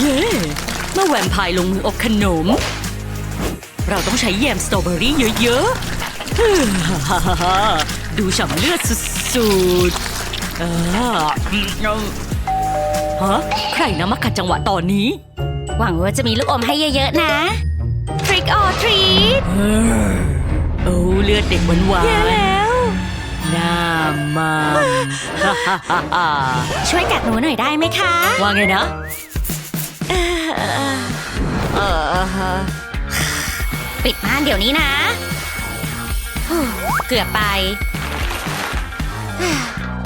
เย้เมื่อแวมไพร์ลงมืออบขนม เราต้องใช้แยมสตรอเบอรี่เยอะๆฮึ่มฮ่าฮ่าฮ่าฮ่าดูฉ่ำเลือดสุดๆอ่าอืมเอาฮะใครนะมาขัดจังหวะตอนนี้ หวังว่าจะมีลูกอมให้เยอะๆนะ Trick or treat เออโอ้เลือดเด็กหวานหวาแย่นแล้วหน้ามันฮ่าฮ่าฮ่าฮ่าช่วยกัดหนูหน่อยได้ไหมคะ ว่าไงนะเออ ปิดม่านเดี๋ยวนี้นะ เกือบไป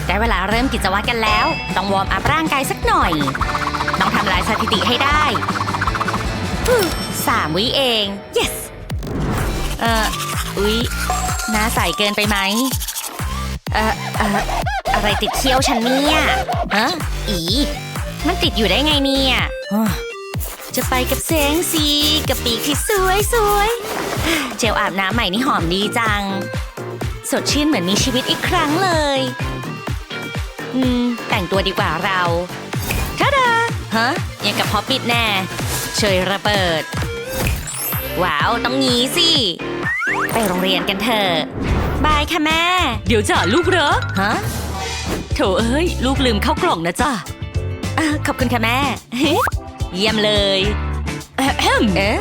ได้เวลาเริ่มกิจวัตรกันแล้ว ต้องวอร์มอัพร่างกายสักหน่อย ต้องทำลายสถิติให้ได้ สามวิเอง yes เอออุ๊ยหน้าใสเกินไปไหมเอ่อเอออะไรติดเขี้ยวฉันเนี่ยฮะอี มันติดอยู่ได้ไงเนี่ย จะไปกับแสงสีกับปีกที่สวยสวยเจลอาบน้ำใหม่นี่หอมดีจัง สดชื่นเหมือนมีชีวิตอีกครั้งเลย อืม แต่งตัวดีกว่าเราท่าดาฮะยังกับพอปิดแน่เชยระเบิด ว้าว ต้องงี้สิ ไปโรงเรียนกันเถอะบายค่ะแม่ เดี๋ยวจ้ะลูกเหรอฮะโถเอ้ย ลูกลืมเข้ากล่องนะจ้ะอะขอบคุณค่ะแม่ เยี่ยมเลยแอะแฮมเอ๊ะ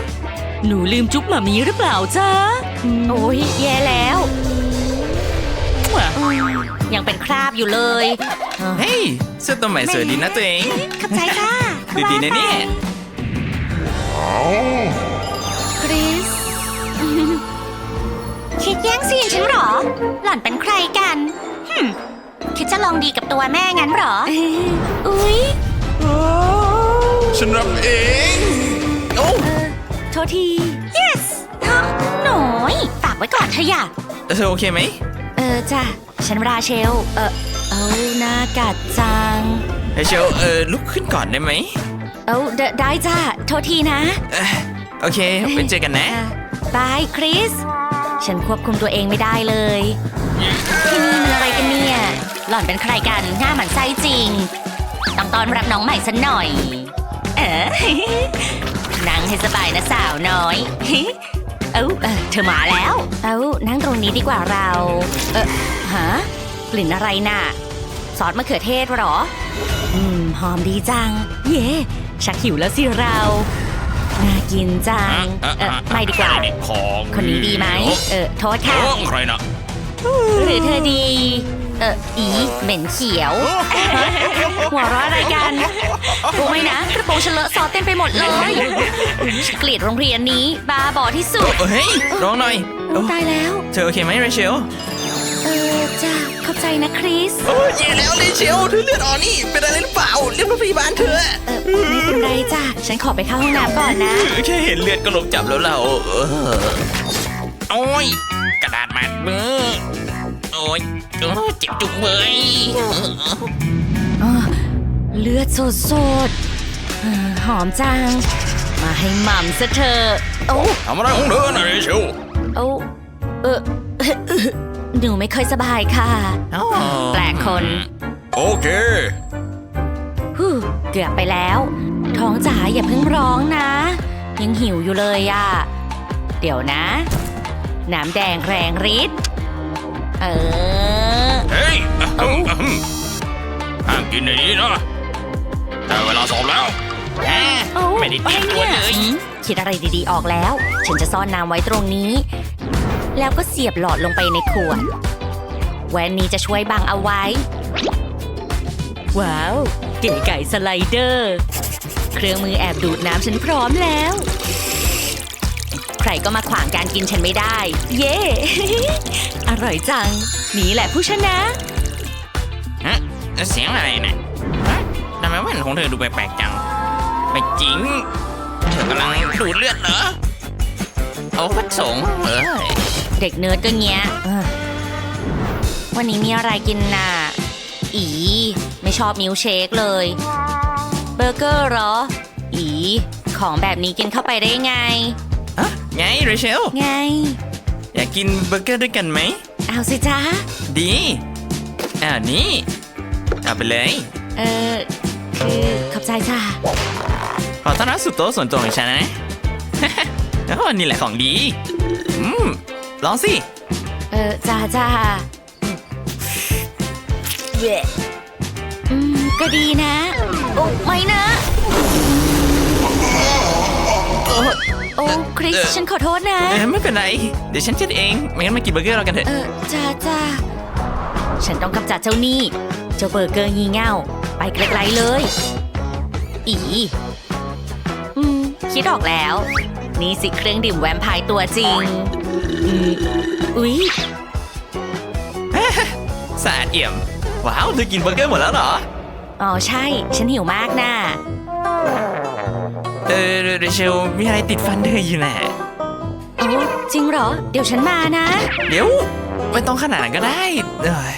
หนูลืมจุ๊บหมามีหรือเปล่าจ๊ะ โอ้ยแย่แล้วมั่วยังเป็นคราบอยู่เลยเฮ้ยเสื้อตัวใหม่สวยดีนะตัวเองขับใจค่ะดูดีนะเนี่ยคริสคิดแย่งซีนฉันเหรอ หล่อนเป็นใครกันหึมคิดจะลองดีกับตัวแม่งั้นเหรอ อุ๊ย ฉันรับเอง โอ้เออโทษที yes ฮะหน่อยฝากไว้ก่อนเถอะอย่าเธอโอเคไหม เออจ้ะฉันราเชล เออเอาหน้ากัดจัง เฮยเชลเออลุกขึ้นก่อนได้ไหมเอาเดได้จ้ะโทษทีนะเอ่อโอเคไปเจอกันนะบายคริส ฉันควบคุมตัวเองไม่ได้เลย ที่นี่มันอะไรกันเนี่ย หล่อนเป็นใครกันหน้าหมันไส้จริง ต้องต้อนรับน้องใหม่สันหน่อยเออ นั่งให้สบายนะสาวน้อย เอ้าเออเธอมาแล้ว เอ้านั่งตรงนี้ดีกว่าเรา เออฮะกลิ่นอะไรน่ะ ซอสมะเขือเทศเหรอ อืม หอมดีจัง เย่ชักหิวแล้วสิเรา น่ากินจัง เออไม่ดีกว่า ของคนนี้ดีไหม เออ โทษค่ะใครนะหรือเธอดี เอออีเหม็นเขียว หัวเราะอะไรกันโอ้ไม่นะกระโปรงฉันเลอะซอสเต็มไปหมดเลยฉันเกลียดโรงเรียนนี้บาบอที่สุดเฮ้ยร้องหน่อยโอ้ตายแล้ว เธอโอเคไหมเรเชลเออจ้าขอบใจนะคริสโอ้ยแย่แล้วเรเชลเธอเลือดออกนี่เป็นอะไรหรือเปล่าเรียกรถพยาบาลเธอะเออไม่เป็นไรจ้าฉันขอไปเข้าห้องน้ำก่อนนะแค่เห็นเลือดก็หลบจับแล้วเราเออโอ้ยกระดาษมัดมือโอ้ย เออเจ็บจุกเบยอ้อเลือดสดสดๆเออหอมจัง มาให้หม่ำซะเถอะโอ้ทำอะไรของเธอนะเรเชลโอ้เออ หนูไม่ค่อยสบายค่ะ แปลกคน โอเค ฮู้เกือบไปแล้ว ท้องจ๋าอย่าเพิ่งร้องนะ ยังหิวอยู่เลยอะเดี๋ยวนะ น้ำแดงแรงฤทธิ์เออ เฮ้ยเอ้าห้ามกินในนี้นะแต่เวลาสอบแล้วเอ้าไม่ได้เตรียมตัวเลย อืมคิดอะไรดีๆออกแล้ว ฉันจะซ่อนน้ำไว้ตรงนี้ แล้วก็เสียบหลอดลงไปในขวด แว่นนี้จะช่วยบังเอาไว้ ว้าว เก๋ไก่สไลเดอร์ เครื่องมือแอบดูดน้ำฉันพร้อมแล้ว ใครก็มาขวางการกินฉันไม่ได้ เย้อร่อยจัง นี่แหละผู้ชนะฮะเสียงอะไรนะฮะทำไมแว่นของเธอดูแปลกๆจัง ไม่จริง เธอกำลังดูดเลือดเหรอเอาพัดสงฆ์เอ้ยเด็กเนิร์ดก็เงี้ยเออวันนี้มีอะไรกินน่ะ อี ไม่ชอบมิลค์เชคเลย เบอร์เกอร์เหรอ อี ของแบบนี้กินเข้าไปได้ไงอะ ไงเรเชล ไง อยากกินเบอร์เกอร์ด้วยกันไหม เอาสิจ้าดีอ่านี่ เอาไปเลย เออคือขอบใจจ้าขอต้อนรับสู่โต๊ะส่วนตัวของฉันนะ โอ้นี่แหละของดี อืม ลองสิ เออจ้าจ้าเย่อืมก็ดีนะ โอ้ไม่นะ คริสเอ่อฉันขอโทษนะ เออไม่เป็นไร เดี๋ยวฉันคิดเอง ไม่งั้นมากินเบอร์เกอร์เรากันเถอะ เออจ้าจ้าฉันต้องกำจัดเจ้าหนี้เจ้าเบอร์เกอร์งี่เง่า ไปไกลๆเลย อี อืม คิดออกแล้ว นี่สิเครื่องดื่มแวมไพร์ตัวจริงอืมอุ๊ย สะอาดเอี่ยม ว้าวเธอกินเบอร์เกอร์หมดแล้วเหรอ อ๋อใช่ ฉันหิวมากนะเออเรเชลมีอะไรติดฟันเธออยู่แหละโอ้จริงเหรอ เดี๋ยวฉันมานะ เดี๋ยว ไม่ต้องขนาดนั้นก็ได้ เอ้ย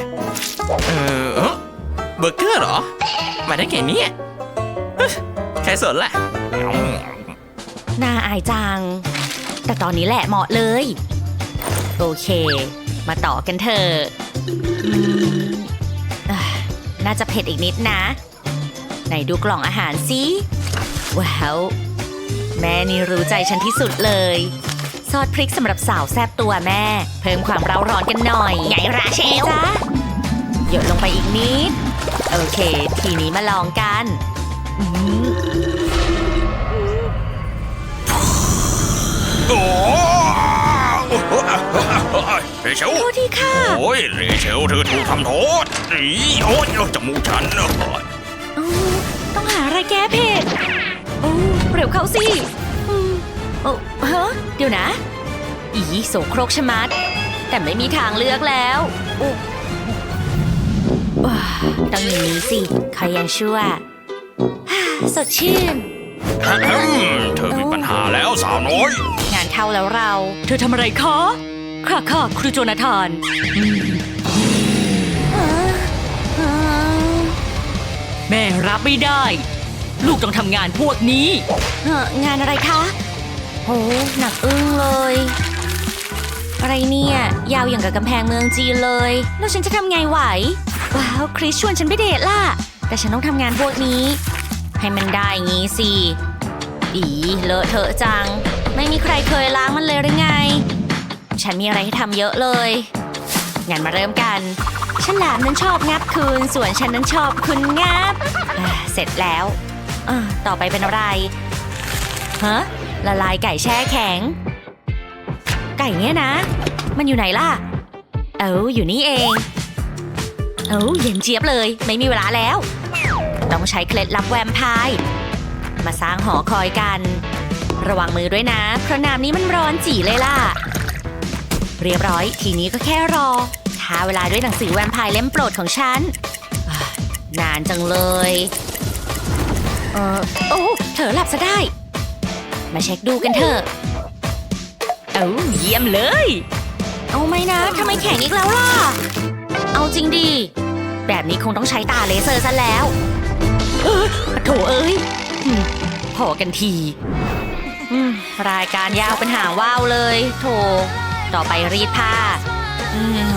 เออเอ้อเบอร์เกอร์เหรอ มาได้แค่เนี้ยเอ้ยใครสนล่ะ น่าอายจัง แต่ตอนนี้แหละเหมาะเลย โอเค มาต่อกันเถอะอืมอะน่าจะเผ็ดอีกนิดนะ ไหนดูกล่องอาหารสิ ว้าว แม่นี่รู้ใจฉันที่สุดเลย ซอสพริกสำหรับสาวแซบตัวแม่ เพิ่มความเร้าร้อนกันหน่อยไงราเชลจ้าหยดลงไปอีกนิด โอเค ทีนี้มาลองกันอืมโอ้เรเชลโทษทีค่ะ โอ้ยเรเชลเธอถูกทำโทษอีโอ้ยจมูกฉันโอ้ยอืมต้องหาอะไรแก้เผ็ดโอ้เร็วเข้าสิอืมโอ้ฮะเดี๋ยวนะ อีโสโครกชะมัด แต่ไม่มีทางเลือกแล้วอุ๊ว้าต้องอย่างนี้สิใครยังชั่วฮ่าสดชื่นแฮมเธอมีปัญหาแล้วสาวน้อย งานเข้าแล้วเรา เธอทำอะไรคะค่ะค่ะครูโจนาธานแม่รับไม่ได้ ลูกต้องทำงานพวกนี้ เอ่องานอะไรคะ โห หนักอึ้งเลย อะไรเนี่ย ยาวอย่างกับกำแพงเมืองจีนเลย แล้วฉันจะทำไงไหว ว้าว คริสชวนฉันไปเดทล่ะ แต่ฉันต้องทำงานพวกนี้ ให้มันได้งี้สิ อีเลอะเทอะจัง ไม่มีใครเคยล้างมันเลยหรือไง ฉันมีอะไรให้ทำเยอะเลย งั้นมาเริ่มกัน ฉลามนั้นชอบงับคืน ส่วนฉันนั้นชอบคุณงับอ่าเสร็จแล้ว อ่าต่อไปเป็นอะไรฮะละลายไก่แช่แข็ง ไก่เนี่ยนะ มันอยู่ไหนล่ะ เอ้อยู่นี่เอง เอ้เย็นเจี๊ยบเลย ไม่มีเวลาแล้ว ต้องใช้เคล็ดลับแวมไพร์มาสร้างหอคอยกัน ระวังมือด้วยนะ เพราะน้ำนี้มันร้อนจีเลยล่ะ เรียบร้อย ทีนี้ก็แค่รอท้าเวลาด้วยหนังสือแวมไพร์เล่มโปรดของฉันนานจังเลย เออโอ้เธอหลับซะได้ มาเช็คดูกันเถอะเอ้าเยี่ยมเลย เอาไหมนะทำไมแข็งอีกแล้วล่ะ เอาจริงดี แบบนี้คงต้องใช้ตาเลเซอร์ซะแล้วเออโถเอ้ยอืมพอกันทีอืมรายการยาวเป็นหางว่าวเลย โถ ต่อไปรีดผ้าอืม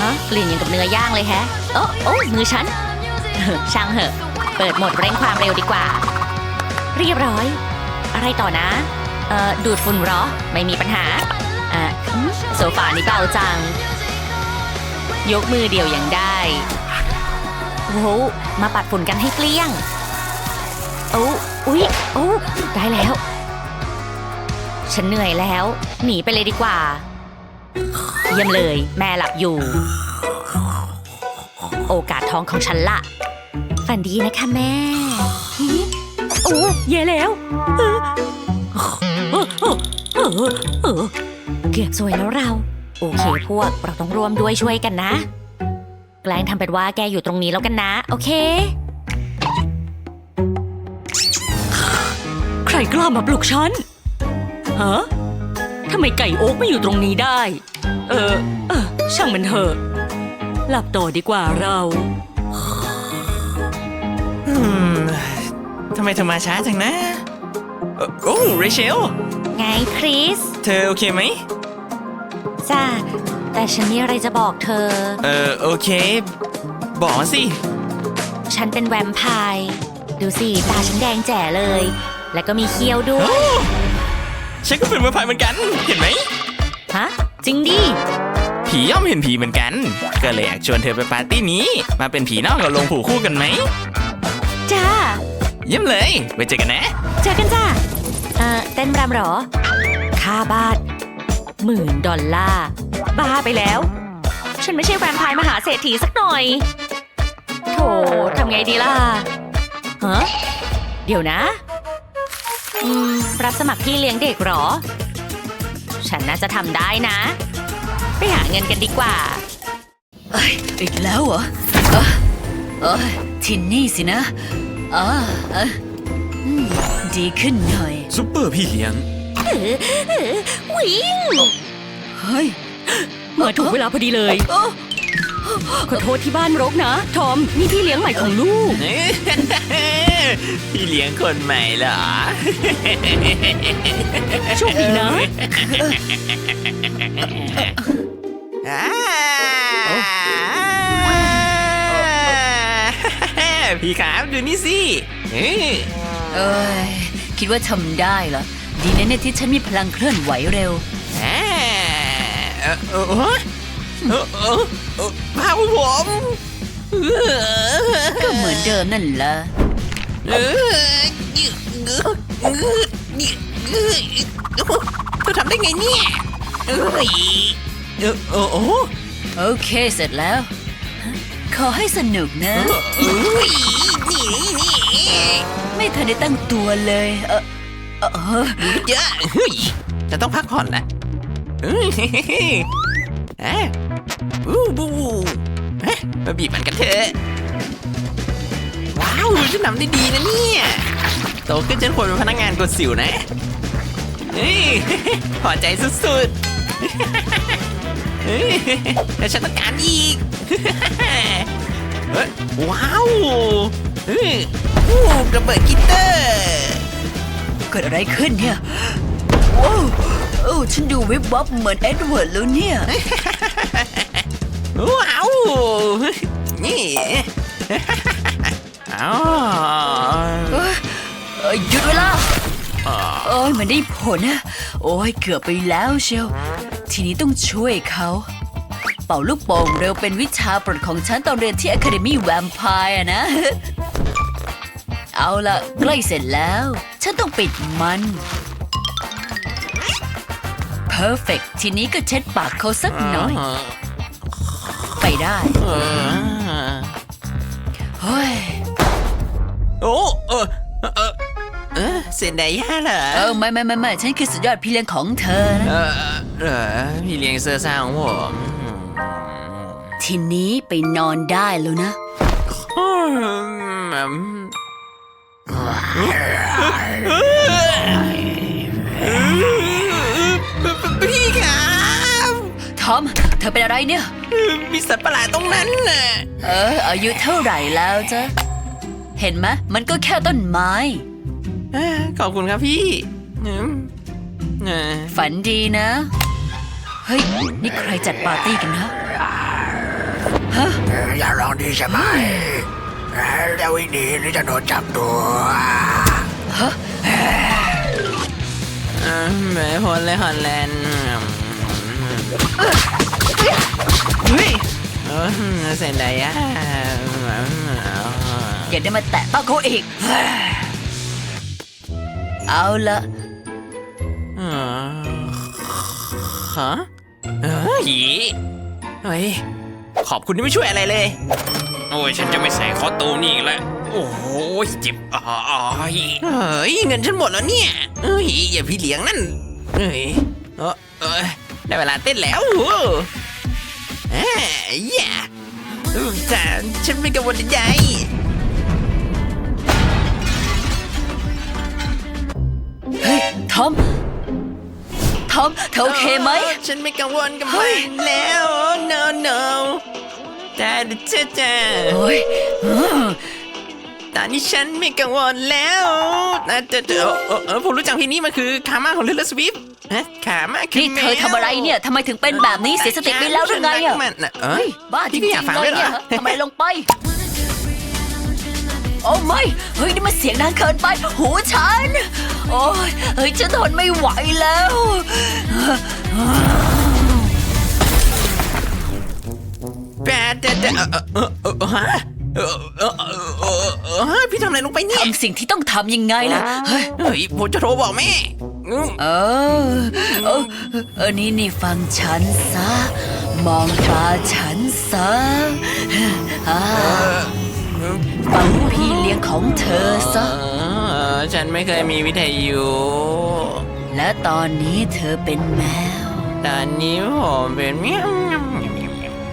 ฮะกลิ่นอย่างกับเนื้อย่างเลยแฮะโอ้โอ้มือฉัน ช่างเหอะ เปิดโหมดเร่งความเร็วดีกว่า เรียบร้อย อะไรต่อนะ เอ่อ ดูดฝุ่นหรอ ไม่มีปัญหา อะอืมโซฟานี่เบาจัง ยกมือเดียวยังได้โอ้มาปัดฝุ่นกันให้เกลี้ยง โอ้อุ๊ยโอ้ได้แล้ว ฉันเหนื่อยแล้ว หนีไปเลยดีกว่า เยี่ยมเลย แม่หลับอยู่ โอกาสท้องของฉันละ ฝันดีนะคะแม่หิโอ้เย่แล้วเออเออเออเออเออเกือบสวยแล้วเรา โอเคพวกเราต้องร่วมด้วยช่วยกันนะ แกล้งทำเป็นว่าแกอยู่ตรงนี้แล้วกันนะ โอเค ใครกล้ามาปลุกฉันฮะทำไมไก่โอ๊กไม่อยู่ตรงนี้ได้ เออเออช่างมันเถอะหลับต่อดีกว่าเราอื มทำไมเธอมาช้าจังนะเอ่อโอ้เรเชล ไงคริส เธอโอเคไหม จ้า แต่ฉันมีอะไรจะบอกเธอ เออโอเค บอกมาสิ ฉันเป็นแวมไพร์ ดูสิ ตาฉันแดงแจ๋เลย แล้วก็มีเขี้ยวด้วย ฉันก็เป็นแวมไพร์เหมือนกัน เห็นไหม ฮะ จริงดิ ผีย่อมเห็นผีเหมือนกัน ก็เลยอยากชวนเธอไปปาร์ตี้นี้ มาเป็นผีนอกกับลงผูกคู่กันไหม จ้า เยี่ยมเลย ไว้เจอกันนะ เจอกันจ้า เอ่อ เต้นรำเหรอ ค่าบาทหมื่นดอลลาร์ บ้าไปแล้ว ฉันไม่ใช่แวมไพร์มหาเศรษฐีสักหน่อย โถทำไงดีล่ะฮะเดี๋ยวนะ อืม รับสมัครพี่เลี้ยงเด็กเหรอ ฉันน่าจะทำได้นะ ไปหาเงินกันดีกว่า เอ้ยอีกแล้วเหรอเอ้ยเอ้ย ทินนี่สินะอ่าเอ้ยอืมดีขึ้นหน่อย ซุปเปอร์พี่เลี้ยง วิ่งเฮ้ย มาถูกเวลาพอดีเลย ขอโทษที่บ้านรกนะ ทอม นี่พี่เลี้ยงใหม่ของลูก พี่เลี้ยงคนใหม่เหรอ โชคดีนะ พี่ครับดูนี่สิเอ้ยเอ้ยคิดว่าทำได้เหรอ ดีนะเนี่ยที่ฉันมีพลังเคลื่อนไหวเร็วอ่าเออเออเออเออเออเออพาผมเออก็เหมือนเดิมนั่นแหละเออเธอทำได้ไงเนี่ยเอ้ยเออโอ้โอ้โอเคเสร็จแล้ว ขอให้สนุกนะเอ้ยนี่นี่ไม่ทันได้ตั้งตัวเลย เออเออเออเยอะเฮ้ยจะต้องพักผ่อนนะเอ้ยอะอู้บูเอ๊ะมาบีบมันกันเถอะว้าวฉันทำได้ดีนะเนี่ยโตขึ้นฉันควรเป็นพนักงานกดสิวนะเฮ้ยพอใจสุดๆเฮ้ยแต่ฉันต้องการอีก เฮ้ยว้าวเฮ้ยอู้ระเบิดกิตเตอร์เกิดอะไรขึ้นเนี่ยโอ้โอ้ฉันดูวิบวับเหมือนเอ็ดเวิร์ดแล้วเนี่ย ว้าว นี่อ๋อเอ้ยเอ้ยหยุดเวลาโอ้ยมันได้ผลนะ โอ้ยเกือบไปแล้วเชียว ทีนี้ต้องช่วยเขา เป่าลูกโป่งเร็วเป็นวิชาโปรดของฉันตอนเรียนที่ Academy Vampire นะ เอาละใกล้เสร็จแล้ว ฉันต้องปิดมัน Perfect ทีนี้ก็เช็ดปากเขาสักหน่อย ไปได้เออเฮ้ยโอ้เออเออเออเซนไดย่าเหรอเออไม่ไม่ไม่ไม่ฉันคือสุดยอดพี่เลี้ยงของเธอนะ เออเออพี่เลี้ยงเสื้อซ่าของผม ทีนี้ไปนอนได้แล้วนะอืมพี่ครับทอม เธอเป็นอะไรเนี่ย มีสัตว์ประหลาดตรงนั้นน่ะ เออ อายุเท่าไหร่แล้วจ๊ะ เห็นไหมมันก็แค่ต้นไม้เอ้อขอบคุณครับพี่อืมเออฝันดีนะ เฮ้ย นี่ใครจัดปาร์ตี้กันนะ อย่าร้องดีใช่ไหมจะวิ่งหนีหรือจะโดนจับตัวเออแหม่พลเลยฮอลแลนด์เฮ้ยเออเซนไดย่าอย่าได้มาแตะต้องเขาอีก เอาละเออฮะเฮ้ยเฮ้ย ขอบคุณที่ไม่ช่วยอะไรเลย โอ้ยฉันจะไม่ใส่คอตูมนี่อีกแล้วโอ้โหเจ็บอ๋อยเฮ้ยเงินฉันหมดแล้วเนี่ยเฮ้ยอย่าพี่เลี้ยงนั่นเฮ้ยเออเออได้เวลาเต้นแล้วเอ้ยอย่าแต่ฉันไม่กังวลใจเฮ้ยทอม ทอมเธอโอเคไหม ฉันไม่กังวลกับมันแล้ว no no แต่เจ้าจ้าโอ้ยอืมตอนนี้ฉันไม่กังวลแล้วนะเจ้าเจ้าเออเออผมรู้จักเพลงนี้มันคือคาม่าของเลลสวิฟฮะคาม่าคือนี่เธอทำอะไรเนี่ยทำไมถึงเป็นแบบนี้เสียสติไปแล้วหรือไงอะมันน่ะเอ้ย บ้าจริพี่งก็อยากฟังๆเลด้วยยเหรเนี่อยทำไมลงไปโอ้ไม่ เฮ้ยนี่มันเสียงดังเกินไป หูฉัน โอ้ยเฮ้ยฉันทนไม่ไหวแล้ว แปดเจ็ดเจ็ดเออเออเออฮะเออเออเออเออเอฮะพี่ทำอะไรลงไปเนี่ย ทำสิ่งที่ต้องทำยังไงล่ะ เฮ้ย เฮ้ยผมจะโทรบอกแม่อืมเออเออเออนี่นี่ฟังฉันซะ มองตาฉันซะ ของเธอซะเออฉันไม่เคยมีวิทยุ และตอนนี้เธอเป็นแมว ตอนนี้ผมเป็นเมียว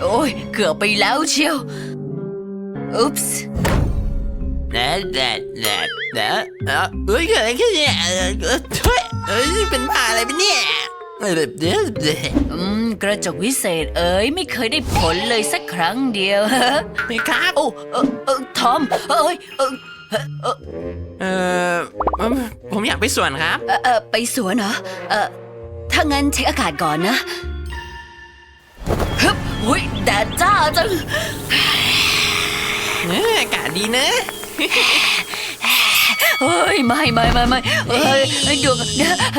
โอ้ย เกือบไปแล้วเชียว อุ๊ปส์แดดแดดแดดแดดเออเฮ้ยเกิดอะไรขึ้นเนี่ยเออเออเฮ้ยเอ้ยเป็นบ้าอะไรไปเนี่ยเออเดี๋ยวเดี๋ยวอืมกระจกวิเศษเอ๋ยไม่เคยได้ผลเลยสักครั้งเดียวไม่ครับโอ้เออเออทอมเอ้ยเออเออเออเออผมอยากไปสวนครับ เออเออไปสวนเหรอเออถ้างั้นเช็คอากาศก่อนนะฮึบหุยแดดจ้าจัง เอออากาศดีนะ เฮ้ยไม่ไม่ไม่ไม่เฮ้ยเฮ้ยดวง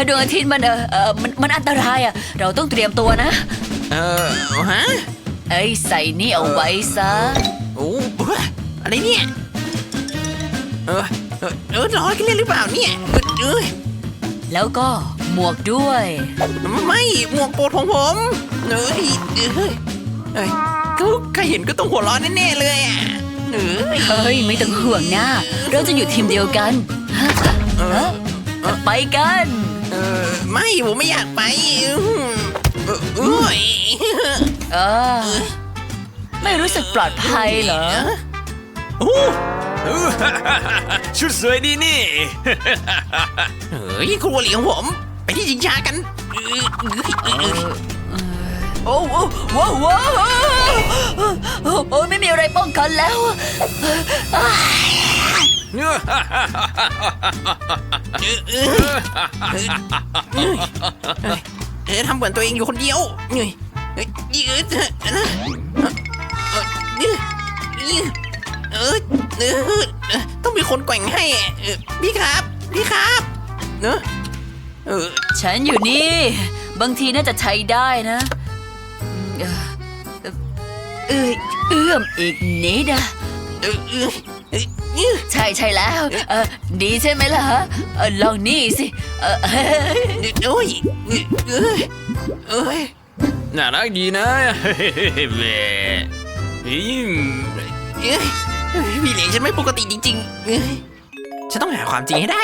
ดวงอาทิตย์มันเออเออมันมันอันตรายอะ เราต้องเตรียมตัวนะ เออฮะเอ้ยใส่นี่เอาไว้ซะโอ้อะไรเนี่ย เออเออเออร้อนกันเล่นหรือเปล่าเนี่ยเออเอ้ยแล้วก็หมวกด้วย ไม่หมวกโปรดของผมเอ้ยเอ้ยเอ้ยก็ใครเห็นก็ต้องหัวเร้อนแน่ๆเลยอะ เอ้ยเฮ้ยไม่ต้องห่วงนะเราจะอยู่ทีมเดียวกันฮะฮะไปกัน เออไม่ผมไม่อยากไปอืมเออเอ้ยเออไม่รู้สึกปลอดภัยเหรอโอ้เออชุดสวยดีนี่ เฮ้ยครัวเหลียงผม ไปที่จิงชากัน เอ้โอ้โหว้าวว้าวโอ้ยไม่มีอะไรป้องกันแล้วเออทำเหมือนตัวเองอยู่คนเดียวเฮ้ยยเออเออเออต้องมีคนแกว่งให้พี่ครับ พี่ครับเนอะฉันอยู่นี่ บางทีน่าจะใช้ได้นะ เออเออเอื้อมอีกนิดอะเออเออเออใช่ใช่แล้วเออดีใช่ไหมล่ะเออลองนี่สิเออโอ้ยเอ้ยเอ้ยน่ารักดีนะแหมอืมเอ้ยพี่เลี้ยงฉันไม่ปกติจริงๆเอ้ยฉันต้องหาความจริงให้ได้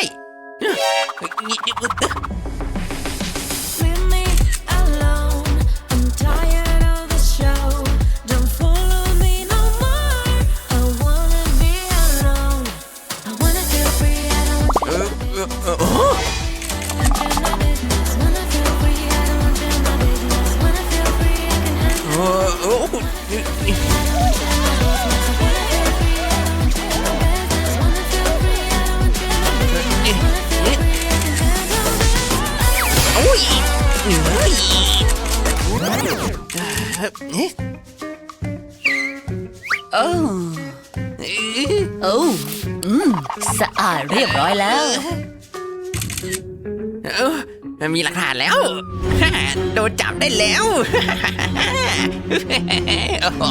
มันมีหลักฐานแล้วโดนจับได้แล้วโอ้โห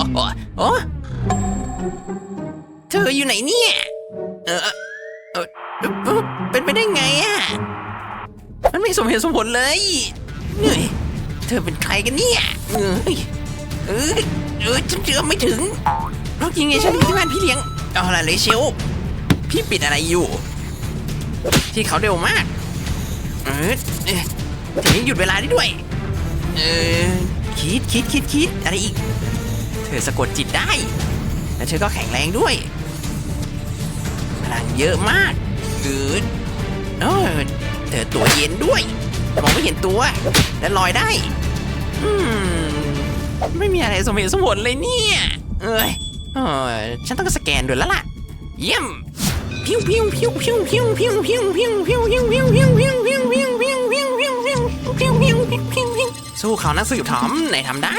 โอ้เธออยู่ไหนเนี่ยเออเออเป็นไปได้ไงอะ มันไม่สมเหตุสมผลเลยเฮ้ยเธอเป็นใครกันเนี่ยเอ้ยเออเออฉันเชื่อไม่ถึงเพราะจริงไงฉันที่บ้านพี่เลี้ยง เอาล่ะเลยเชลพี่ปิดอะไรอยู่ ที่เขาเร็วมาก เออเออถึงหยุดเวลาได้ด้วย เออคิดคิดคิดคิดอะไรอีก เธอสะกดจิตได้ และเธอก็แข็งแรงด้วย พลังเยอะมากเออเออเธอตัวเย็นด้วย มองไม่เห็นตัว และลอยได้ อืม ไม่มีอะไรสมเหตุสมผลเลยเนี่ย เอ้ยเออฉันต้องสแกนดูแล้วล่ะ เยี่ยม พิ้วพิ้วพิ้วพิ้วพิ้วพิ้วพิ้วพิ้วพิ้วพิ้วพิ้วพิ้วพิ้วพิ้ว สู้เขานักสืบถอมไหนทำได้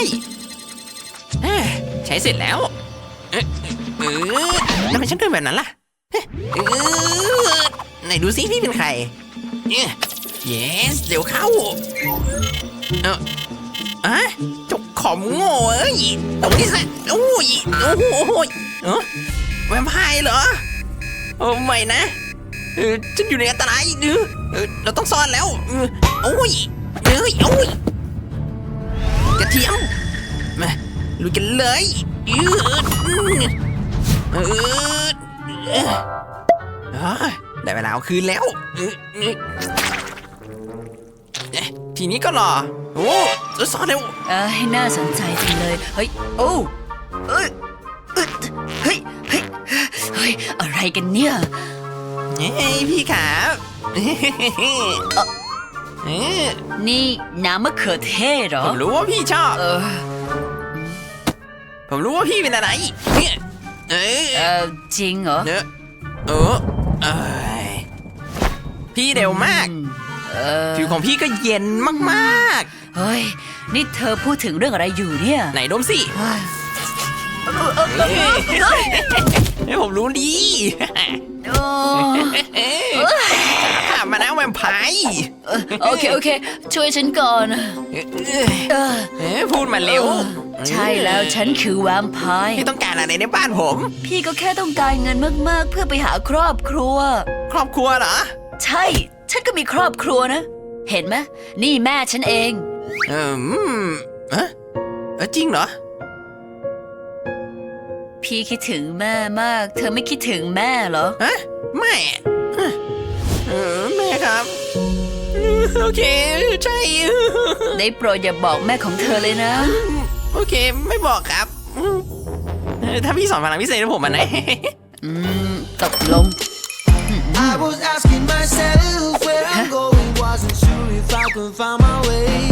ใช้เสร็จแล้วเออเออทำไมฉันเดินแบบนั้นล่ะเออไหนดูซิพี่เป็นใครเอ๊ะ yes เดี๋ยวเข้าเอออะจกขอมโง่เอ้ยตรงนี้สิโอ้ยโอ้โหเออแวมไพร์เหรอโอ้ไม่นะเออฉันอยู่ในอันตรายเออเราต้องซ่อนแล้วโอ้ย เอ้ยโอ้ยกระเทียมมาลุยกันเลยเออเออเออเออได้เวลาเอาคืนแล้วเออเออเอ๊ะทีนี้ก็รอโอ้ซ่อนเร็วเออให้น่าสนใจจังเลยเฮ้ยโอ้เอ้ยเอ้ยเฮ้ยเฮ้ยเฮ้ยอะไรกันเนี่ยเฮ้ยพี่ครับ เออนี่น้ำมะเขือเทศเหรอ ผมรู้ว่าพี่ชอบ เออผมรู้ว่าพี่เป็นอะไรเนี่ยเอเอออจริงเหรอ เนอะเออเอยพี่เร็วมาก เออผิวของพี่ก็เย็นมากเฮ้ย นี่เธอพูดถึงเรื่องอะไรอยู่เนี่ยๆ ไหนดมสิเฮ้ยให้ผมรู้ดี โอ้ถาม มานะแวมไพร์โอเคโอเค ช่วยฉันก่อนเออเอ้ยพูดมาเร็วใช่แล้วฉันคือแวมไพร์พี่ต้องการอะไรในบ้านผม พี่ก็แค่ต้องการเงินมากๆ เพื่อไปหาครอบครัว ครอบครัวเหรอ ใช่ ฉันก็มีครอบครัวนะ เห็นไหมนี่แม่ฉันเอง เอออืมเอะเออจริงเหรอ พี่คิดถึงแม่มาก เธอไม่คิดถึงแม่เหรอฮะแม่ เออแม่ครับโอเค ใช่ ได้โปรดอย่าบอกแม่ของเธอเลยนะ โอเค ไม่บอกครับเออถ้าพี่สอนพลังพิเศษให้ผมมาไหนอืมตกลง I was asking myself where I'm going, wasn't sure if I could find my way.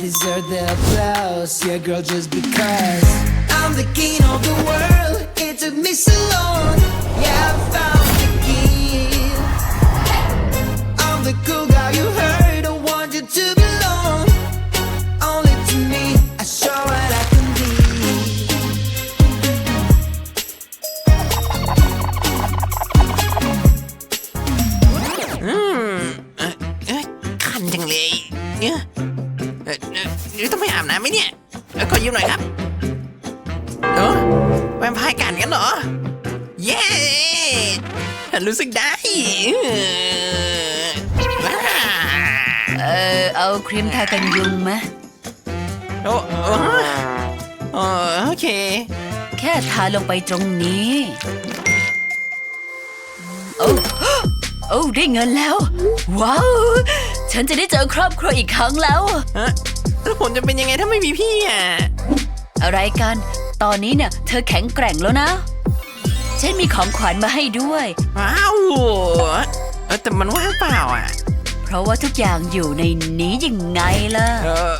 Deserve the applause, yeah, girl, just because I'm the king of the world. It took me so long, yeah, I found the key. I'm the cool ขอยืมหน่อยครับเออแวมไพร์กันกันเหรอ เย้ฉันรู้สึกได้เออว้าเออเอาครีมทากันยุงไหมโอ้โอ้โอ้โอเค แค่ทาลงไปตรงนี้ โอ้โอ้ได้เงินแล้ว ว้าว ฉันจะได้เจอครอบครัวอีกครั้งแล้วเอ๊ะ แล้วผมจะเป็นยังไงถ้าไม่มีพี่อะ อะไรกัน ตอนนี้เนี่ยเธอแข็งแกร่งแล้วนะ ฉันมีของขวัญมาให้ด้วย ว้าวเออแต่มันว่างเปล่าอะ เพราะว่าทุกอย่างอยู่ในนี้ยังไงล่ะ เออ